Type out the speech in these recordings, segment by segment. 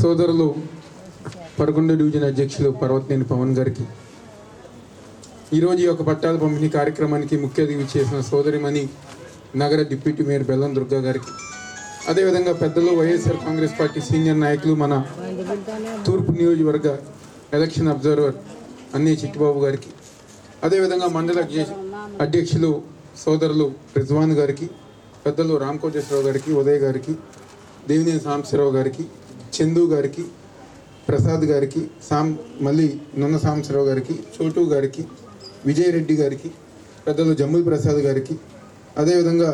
సోదరులు పదకొండు డివిజన్ అధ్యక్షులు పర్వతనేని పవన్ గారికి ఈరోజు ఈ యొక్క పట్టాల పంపిణీ కార్యక్రమానికి ముఖ్య అతిథి చేసిన సోదరిమణి నగర డిప్యూటీ మేయర్ బెల్లం దుర్గా గారికి అదేవిధంగా పెద్దలు వైఎస్ఆర్ కాంగ్రెస్ పార్టీ సీనియర్ నాయకులు మన తూర్పు నియోజకవర్గ ఎలక్షన్ అబ్జర్వర్ అన్నీ చిట్టిబాబు గారికి అదేవిధంగా మండల అధ్యక్షులు సోదరులు రిజ్వాన్ గారికి పెద్దలు రామకోటేశ్వరరావు గారికి ఉదయ్ గారికి దేవినేని సాంబశివరావు గారికి చందు గారికి ప్రసాద్ గారికి సాం మళ్ళీ నున్న సాంబశివరావు గారికి చోటు గారికి విజయరెడ్డి గారికి పెద్దలు జమ్ముల్ ప్రసాద్ గారికి అదేవిధంగా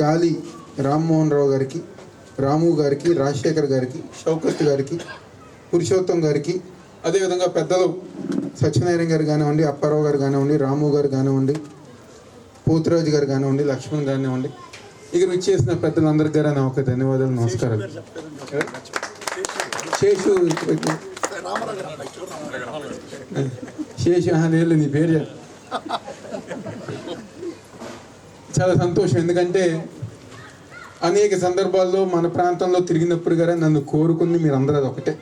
కాళీ రామ్మోహన్ రావు గారికి రాము గారికి రాజశేఖర్ గారికి షౌకత్ గారికి పురుషోత్తం గారికి అదేవిధంగా పెద్దలు సత్యనారాయణ గారు కానివ్వండి అప్పారావు గారు కానివ్వండి రాము గారు కానివ్వండి పోతురాజు గారు కానివ్వండి లక్ష్మణ్ కానివ్వండి ఇక్కడ విచ్చేసిన పెద్దలందరికీ గారు నా ఒక ధన్యవాదాలు నమస్కారాలు. శేషు శేషు నీ పేరు చాలా సంతోషం ఎందుకంటే అనేక సందర్భాల్లో మన ప్రాంతంలో తిరిగినప్పుడు గారా నన్ను కోరుకుంది మీరు అందరూ ఒకటే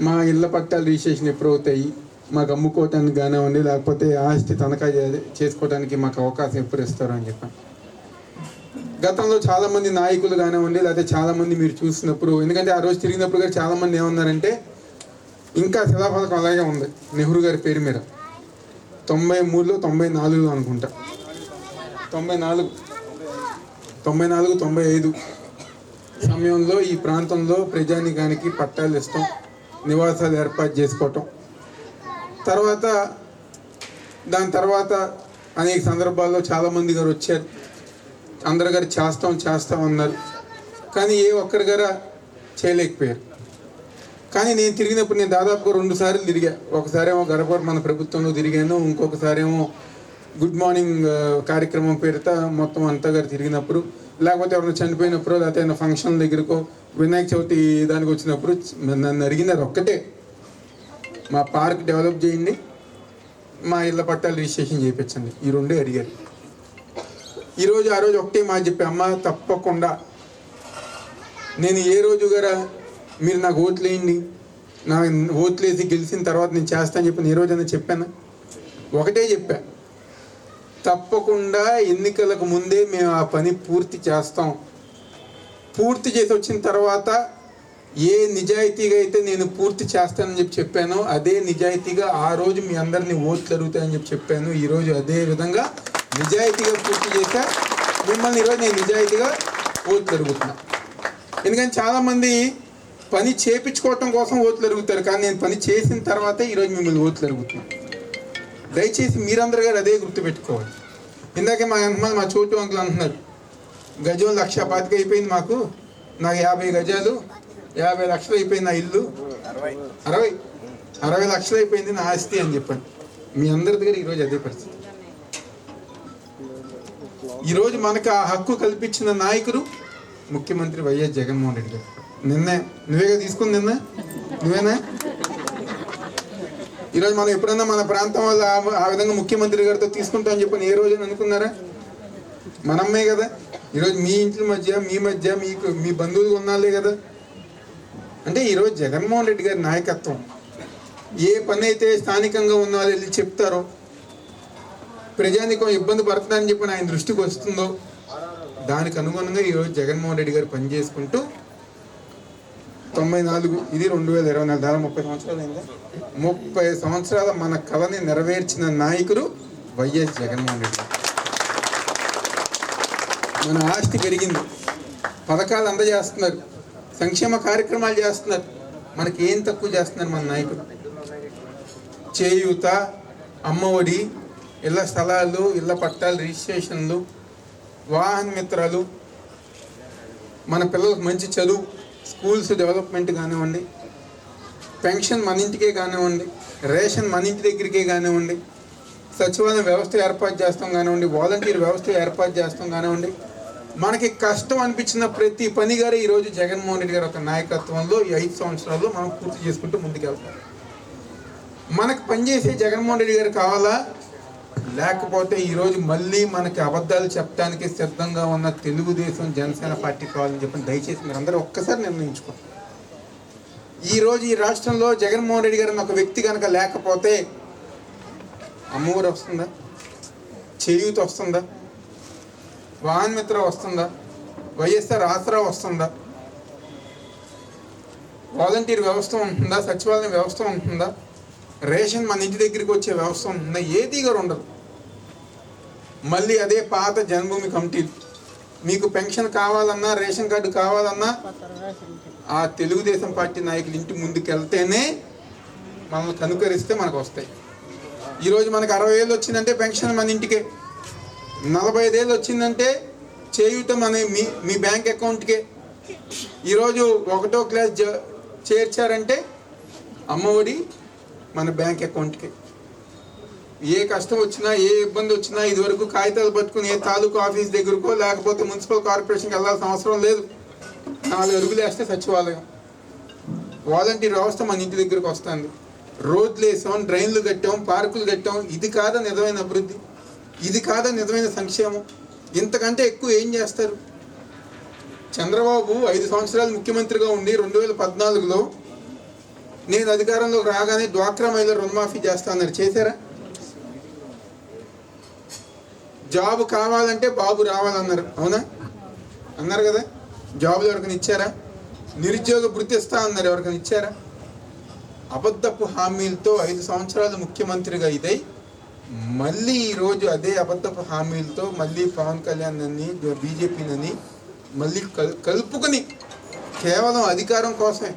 మా ఇళ్ళ పట్టాలు రిజిస్ట్రేషన్ ఎప్పుడవుతాయి? మాకు అమ్ముకోవటానికి కానివ్వండి లేకపోతే ఆస్తి తనఖా చేసుకోవడానికి చేసుకోవటానికి మాకు అవకాశం ఎప్పుడు ఇస్తారు అని చెప్పాను. గతంలో చాలామంది నాయకులు కానివ్వండి లేకపోతే చాలామంది మీరు చూసినప్పుడు ఎందుకంటే ఆ రోజు తిరిగినప్పుడు కూడా చాలామంది ఏమన్నారంటే ఇంకా శిలాఫలకం అలాగే ఉంది నెహ్రూ గారి పేరు మీద. తొంభై మూడులో తొంభై నాలుగులో అనుకుంటా. తొంభై నాలుగు తొంభై నాలుగు తొంభై ఐదు సమయంలో ఈ ప్రాంతంలో ప్రజానికానికి పట్టాలు ఇస్తాం నివాసాలు ఏర్పాటు చేసుకోవటం. తర్వాత దాని తర్వాత అనేక సందర్భాల్లో చాలామంది గారు వచ్చారు. అందరి గారు చేస్తాం చేస్తాం అన్నారు. కానీ ఏ ఒక్కరి గారా చేయలేకపోయారు. కానీ నేను తిరిగినప్పుడు నేను దాదాపుగా రెండు సార్లు తిరిగా. ఒకసారేమో గడప మన ప్రభుత్వంలో తిరిగాను. ఇంకొకసారేమో గుడ్ మార్నింగ్ కార్యక్రమం పేరుతో మొత్తం అంతా గారు తిరిగినప్పుడు. లేకపోతే ఎవరైనా చనిపోయినప్పుడు లేకపోతే ఏదైనా ఫంక్షన్ దగ్గరకో వినాయక చవితి దానికి వచ్చినప్పుడు నన్ను అడిగినారు ఒక్కటే. మా పార్క్ డెవలప్ చేయండి. మా ఇళ్ళ పట్టాలు రిజిస్ట్రేషన్ చేయించండి. ఈ రెండే అడిగారు. ఈరోజు ఆ రోజు ఒకటే మా చెప్పి. అమ్మ తప్పకుండా. నేను ఏ రోజు గారా మీరు నాకు ఓట్లేయండి నా ఓట్లేసి గెలిచిన తర్వాత నేను చేస్తాను చెప్పి నేను ఏ రోజైనా చెప్పాను? ఒకటే చెప్పా. తప్పకుండా ఎన్నికలకు ముందే మేము ఆ పని పూర్తి చేస్తాం. పూర్తి చేసి వచ్చిన తర్వాత ఏ నిజాయితీగా అయితే నేను పూర్తి చేస్తానని చెప్పి చెప్పానో అదే నిజాయితీగా ఆ రోజు మీ అందరినీ ఓట్లు అడుగుతాయని చెప్పి చెప్పాను. ఈరోజు అదే విధంగా నిజాయితీగా పూర్తి చేశా మిమ్మల్ని ఈరోజు నేను నిజాయితీగా ఓట్లు అడుగుతున్నా. ఎందుకంటే చాలామంది పని చేపించుకోవటం కోసం ఓట్లు అడుగుతారు కానీ నేను పని చేసిన తర్వాత ఈరోజు మిమ్మల్ని ఓట్లు అడుగుతున్నాను దయచేసి మీరందరూ గారు అదే గుర్తుపెట్టుకోవాలి. ఇందాకే మా ఎంతమంది మా చోటు అంకులు అంటున్నారు గజం లక్ష పాతిక అయిపోయింది మాకు నాకు యాభై గజాలు యాభై లక్షలు అయిపోయింది నా ఇల్లు. అరవై. అరవై. లక్షలు అయిపోయింది నా ఆస్తి అని చెప్పాను మీ అందరి దగ్గర ఈరోజు అదే పరిస్థితి. ఈరోజు మనకు ఆ హక్కు కల్పించిన నాయకుడు ముఖ్యమంత్రి వైఎస్ జగన్మోహన్ రెడ్డి గారు. నిన్నే. నువ్వేగా తీసుకుంది నిన్న? నువ్వేనా? ఈరోజు మనం ఎప్పుడన్నా మన ప్రాంతం వల్ల ఆ- ఆ విధంగా ముఖ్యమంత్రి గారితో తీసుకుంటామని చెప్పని ఏ రోజు అనుకున్నారా? మనమ్మే కదా. ఈరోజు మీ ఇంటి మధ్య మీ మధ్య మీకు మీ బంధువులు ఉన్నాలే కదా. అంటే ఈరోజు జగన్మోహన్ రెడ్డి గారి నాయకత్వం ఏ పని అయితే స్థానికంగా ఉన్న వాళ్ళు వెళ్ళి చెప్తారో ప్రజానికం ఇబ్బంది పడుతుందని చెప్పి ఆయన దృష్టికి వస్తుందో దానికి అనుగుణంగా ఈరోజు జగన్మోహన్ రెడ్డి గారు పనిచేసుకుంటూ తొంభై నాలుగు ఇది రెండు వేల ఇరవై నాలుగు దాదాపు ముప్పై సంవత్సరాలు అయిందా? ముప్పై సంవత్సరాల మన కళని నెరవేర్చిన నాయకుడు వైఎస్ జగన్మోహన్ రెడ్డి. మన ఆస్తి పెరిగింది. పథకాలు అందజేస్తున్నారు. సంక్షేమ కార్యక్రమాలు చేస్తున్నారు. మనకి ఏం తక్కువ చేస్తున్నారు మన నాయకుడు చేయూత అమ్మఒడి ఇళ్ళ స్థలాలు ఇళ్ళ పట్టాలు రిజిస్ట్రేషన్లు వాహన మిత్రాలు మన పిల్లలకు మంచి చదువు స్కూల్స్ డెవలప్మెంట్ కానివ్వండి పెన్షన్ మన ఇంటికే కానివ్వండి రేషన్ మన ఇంటి దగ్గరికే కానివ్వండి సచివాలయం వ్యవస్థ ఏర్పాటు చేస్తాం కానివ్వండి వాలంటీర్ వ్యవస్థ ఏర్పాటు చేస్తాం కానివ్వండి మనకి కష్టం అనిపించిన ప్రతి పని గారు ఈరోజు జగన్మోహన్ రెడ్డి గారి ఒక నాయకత్వంలో ఈ ఐదు సంవత్సరాల్లో మనం పూర్తి చేసుకుంటూ ముందుకెళ్తాం. మనకు పనిచేసే జగన్మోహన్ రెడ్డి గారు కావాలా? లేకపోతే ఈరోజు మళ్ళీ మనకి అబద్ధాలు చెప్పడానికి సిద్ధంగా ఉన్న తెలుగుదేశం జనసేన పార్టీ కావాలని చెప్పి దయచేసి మీరు అందరూ ఒక్కసారి నిర్ణయించుకోండి. ఈరోజు ఈ రాష్ట్రంలో జగన్మోహన్ రెడ్డి గారు అన్న ఒక వ్యక్తి కనుక లేకపోతే అమ్మఒడి వస్తుందా? చేయూత వస్తుందా? వాహన్ మిత్ర వస్తుందా? వైఎస్ఆర్ ఆసరా వస్తుందా? వాలంటీర్ వ్యవస్థ ఉంటుందా? సచివాలయం వ్యవస్థ ఉంటుందా? రేషన్ మన ఇంటి దగ్గరికి వచ్చే వ్యవస్థ ఉంటుందా? ఏది కూడా ఉండదు. మళ్ళీ అదే పాత జన్మభూమి కమిటీలు మీకు పెన్షన్ కావాలన్నా రేషన్ కార్డు కావాలన్నా ఆ తెలుగుదేశం పార్టీ నాయకులు ఇంటి ముందుకు వెళ్తేనే మనల్ని కనుకరిస్తే మనకు వస్తాయి ఈరోజు మనకు అరవై ఏళ్ళు వచ్చిందంటే పెన్షన్ మన ఇంటికే. నలభై ఐదేళ్ళు వచ్చిందంటే చేయూత అనే మీ మీ బ్యాంక్ అకౌంట్కే. ఈరోజు ఒకటో క్లాస్ జ- చేర్చారంటే అమ్మఒడి మన బ్యాంక్ అకౌంట్కి. ఏ కష్టం వచ్చినా ఏ ఇబ్బంది వచ్చినా ఇదివరకు కాగితాలు పట్టుకుని ఏ తాలూకు ఆఫీస్ దగ్గరకో లేకపోతే మున్సిపల్ కార్పొరేషన్కి వెళ్ళాల్సిన అవసరం లేదు. నాలుగు అరుగులు వేస్తే సచివాలయం. వాలంటీర్ వ్యవస్థ మన ఇంటి దగ్గరకు వస్తుంది. రోడ్లు వేసాం డ్రైన్లు కట్టాం పార్కులు కట్టాం ఇది కాదా నిజమైన అభివృద్ధి. ఇది కాదా నిజమైన సంక్షేమం? ఇంతకంటే ఎక్కువ ఏం చేస్తారు? చంద్రబాబు ఐదు సంవత్సరాలు ముఖ్యమంత్రిగా ఉండి రెండు వేల పద్నాలుగులో నేను అధికారంలోకి రాగానే డ్వాక్రా మహిళ రుణమాఫీ చేస్తా అన్నారు చేశారా? జాబ్ కావాలంటే బాబు రావాలన్నారు. అవునా? అన్నారు కదా. జాబులు ఎవరికైనా ఇచ్చారా? నిరుద్యోగ గుర్తిస్తా ఇస్తా అన్నారు ఎవరికైనా ఇచ్చారా? అబద్ధపు హామీలతో ఐదు సంవత్సరాలు ముఖ్యమంత్రిగా ఇదై మళ్ళీ ఈరోజు అదే అబద్ధపు హామీలతో మళ్ళీ పవన్ కళ్యాణ్ అని బీజేపీనని మళ్ళీ కల్ కలుపుకొని కేవలం అధికారం కోసమే.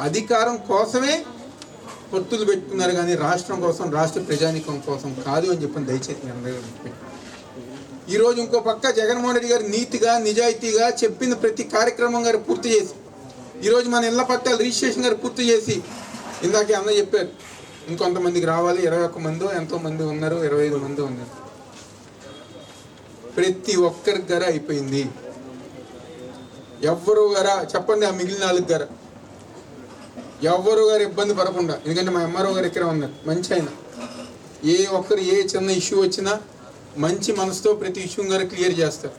అధికారం కోసమే పొత్తులు పెట్టుకున్నారు కానీ రాష్ట్రం కోసం రాష్ట్ర ప్రజానికం కోసం కాదు అని చెప్పని దయచేసి ఈరోజు ఇంకో పక్క జగన్మోహన్ రెడ్డి గారు నీతిగా నిజాయితీగా చెప్పిన ప్రతి కార్యక్రమం గారు పూర్తి చేసి ఈరోజు మన ఇళ్ళ పట్టాలు రిజిస్ట్రేషన్ గారు పూర్తి చేసి ఇందాకే అన్న చెప్పారు ఇంకొంతమందికి రావాలి ఇరవై ఒక్క మంది ఎంతో మంది ఉన్నారు ఇరవై ఐదు మంది ఉన్నారు. ప్రతి ఒక్కరి ధర అయిపోయింది. ఎవ్వరు గారా చెప్పండి ఆ మిగిలిన వాళ్ళకి గారా. ఎవ్వరు గారు ఇబ్బంది పడకుండా ఎందుకంటే మా ఎంఆర్ఓ గారు ఇక్కడ ఉన్నారు మంచి ఆయన. ఏ ఒక్కరు ఏ చిన్న ఇష్యూ వచ్చినా మంచి మనసుతో ప్రతి ఇష్యూ గారు క్లియర్ చేస్తారు.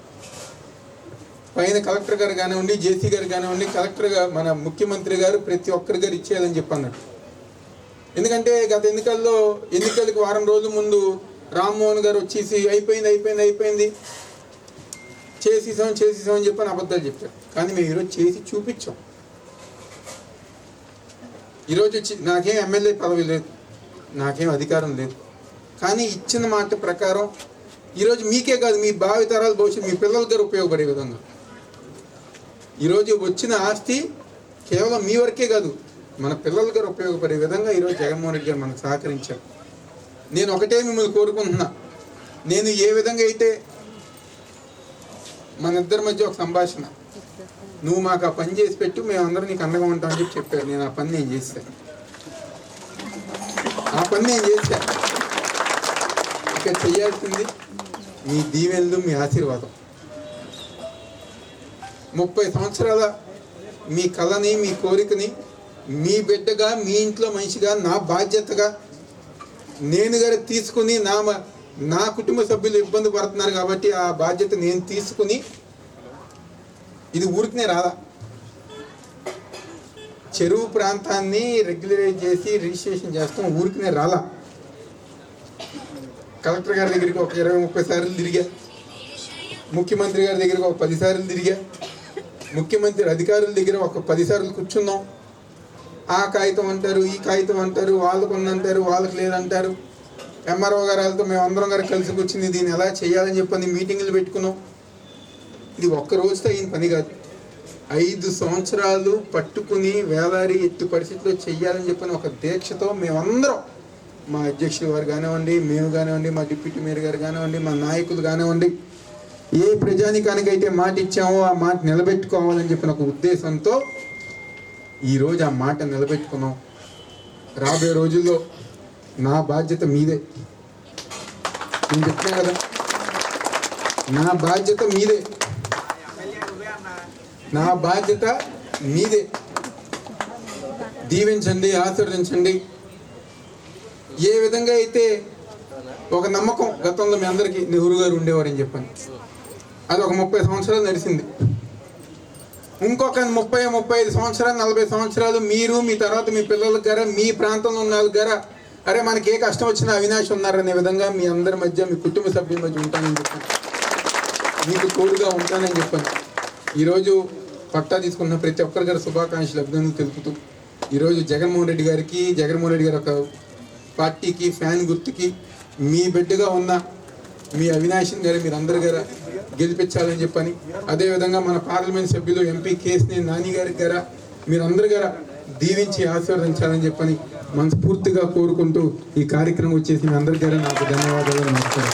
పైన కలెక్టర్ గారు కానివ్వండి జేసీ గారు కానివ్వండి కలెక్టర్ గారు మన ముఖ్యమంత్రి గారు ప్రతి ఒక్కరి గారు ఇచ్చేయాలని చెప్పి ఎందుకంటే గత ఎన్నికల్లో ఎన్నికలకు వారం రోజుల ముందు రామ్మోహన్ గారు వచ్చేసి అయిపోయింది అయిపోయింది అయిపోయింది. చేసేసాం చేసేసాం అని చెప్పని అబద్ధాలు చెప్పారు. కానీ మేము ఈరోజు చేసి చూపించాం. ఈరోజు వచ్చి నాకేం ఎమ్మెల్యే పదవి లేదు నాకేం అధికారం లేదు. కానీ ఇచ్చిన మాట ప్రకారం ఈరోజు మీకే కాదు మీ భావితరాల భవిష్యత్తు మీ పిల్లల గారు ఉపయోగపడే విధంగా. ఈరోజు వచ్చిన ఆస్తి కేవలం మీ వరకే కాదు మన పిల్లల గారు ఉపయోగపడే విధంగా ఈరోజు జగన్మోహన్ రెడ్డి గారు మనకు సహకరించారు. నేను ఒకటే మిమ్మల్ని కోరుకుంటున్నా. నేను ఏ విధంగా అయితే మన ఇద్దరి మధ్య ఒక సంభాషణ నువ్వు మాకు ఆ పని చేసి పెట్టు మేమందరం నీకు అండగా ఉంటామని చెప్పి చెప్పారు. నేను ఆ పని నేను చేశాను ఆ పని నేను చేశాను ఇక చేయాల్సింది మీ దీవెనలు మీ ఆశీర్వాదం. ముప్పై సంవత్సరాల మీ కళని మీ కోరికని మీ బిడ్డగా మీ ఇంట్లో మనిషిగా నా బాధ్యతగా నేను గారు తీసుకుని నా మ- నా కుటుంబ సభ్యులు ఇబ్బంది పడుతున్నారు కాబట్టి ఆ బాధ్యత నేను తీసుకుని ఇది ఊరికినే రాదా? చెరువు ప్రాంతాన్ని రెగ్యులరైజ్ చేసి రిజిస్ట్రేషన్ చేస్తాం ఊరికినే రాలా? కలెక్టర్ గారి దగ్గరికి ఒక ఇరవై ముప్పై సార్లు తిరిగా. ముఖ్యమంత్రి గారి దగ్గరికి ఒక పది సార్లు తిరిగా. ముఖ్యమంత్రి అధికారుల దగ్గర ఒక పది సార్లు కూర్చున్నాం. ఆ కాగితం అంటారు ఈ కాగితం అంటారు వాళ్ళకు ఉందంటారు వాళ్ళకి లేదంటారు. ఎంఆర్ఓ గారు వాళ్ళతో మేము అందరం గారు కలిసి కూర్చుని దీన్ని ఎలా చేయాలని చెప్పని మీటింగ్లు పెట్టుకున్నాం. ఇది ఒక్క రోజుతో అయిన పని కాదు. ఐదు సంవత్సరాలు పట్టుకుని వేలారి ఎత్తు పరిస్థితిలో చెయ్యాలని చెప్పని ఒక దీక్షతో మేమందరం మా అధ్యక్షుడు వారు కానివ్వండి మేము కానివ్వండి మా డిప్యూటీ మేయర్ గారు కానివ్వండి మా నాయకులు కానివ్వండి ఏ ప్రజానికానికి అయితే మాట ఇచ్చామో ఆ మాట నిలబెట్టుకోవాలని చెప్పిన ఒక ఉద్దేశంతో ఈరోజు ఆ మాట నిలబెట్టుకున్నాం. రాబోయే రోజుల్లో నా బాధ్యత మీదే. నేను చెప్తున్నా కదా? నా బాధ్యత మీదే. నా బాధ్యత మీదే. దీవించండి ఆశీర్వదించండి. ఏ విధంగా అయితే ఒక నమ్మకం గతంలో మీ అందరికీ నెహ్రూ గారు ఉండేవారని చెప్పాను. అది ఒక ముప్పై సంవత్సరాలు నడిచింది. ఇంకొక ముప్పై ముప్పై ఐదు సంవత్సరాలు నలభై సంవత్సరాలు మీరు మీ తర్వాత మీ పిల్లలకు గారా మీ ప్రాంతంలో ఉన్న వాళ్ళకి గారా అరే మనకి ఏ కష్టం వచ్చినా అవినాష్ ఉన్నారనే విధంగా మీ అందరి మధ్య మీ కుటుంబ సభ్యుల మధ్య ఉంటానని చెప్పాను. మీకు తోడుగా ఉంటానని చెప్పాను. ఈరోజు పట్టా తీసుకున్న ప్రతి ఒక్కరి గారి శుభాకాంక్షలు అభినందనలు తెలుపుతూ ఈరోజు జగన్మోహన్ రెడ్డి గారికి జగన్మోహన్ రెడ్డి గారి ఒక పార్టీకి ఫ్యాన్ గుర్తుకి మీ బిడ్డగా ఉన్న మీ అవినాష్ గారు మీరు అందరి గారు గెలిపించాలని చెప్పని. అదేవిధంగా మన పార్లమెంట్ సభ్యులు ఎంపీ కేసినేని నాని గారి గార మీరందరి గారా దీవించి ఆశీర్వదించాలని చెప్పని మనస్ఫూర్తిగా కోరుకుంటూ ఈ కార్యక్రమం వచ్చేసి మీ అందరి గారు నాకు ధన్యవాదాలు నమస్కారం.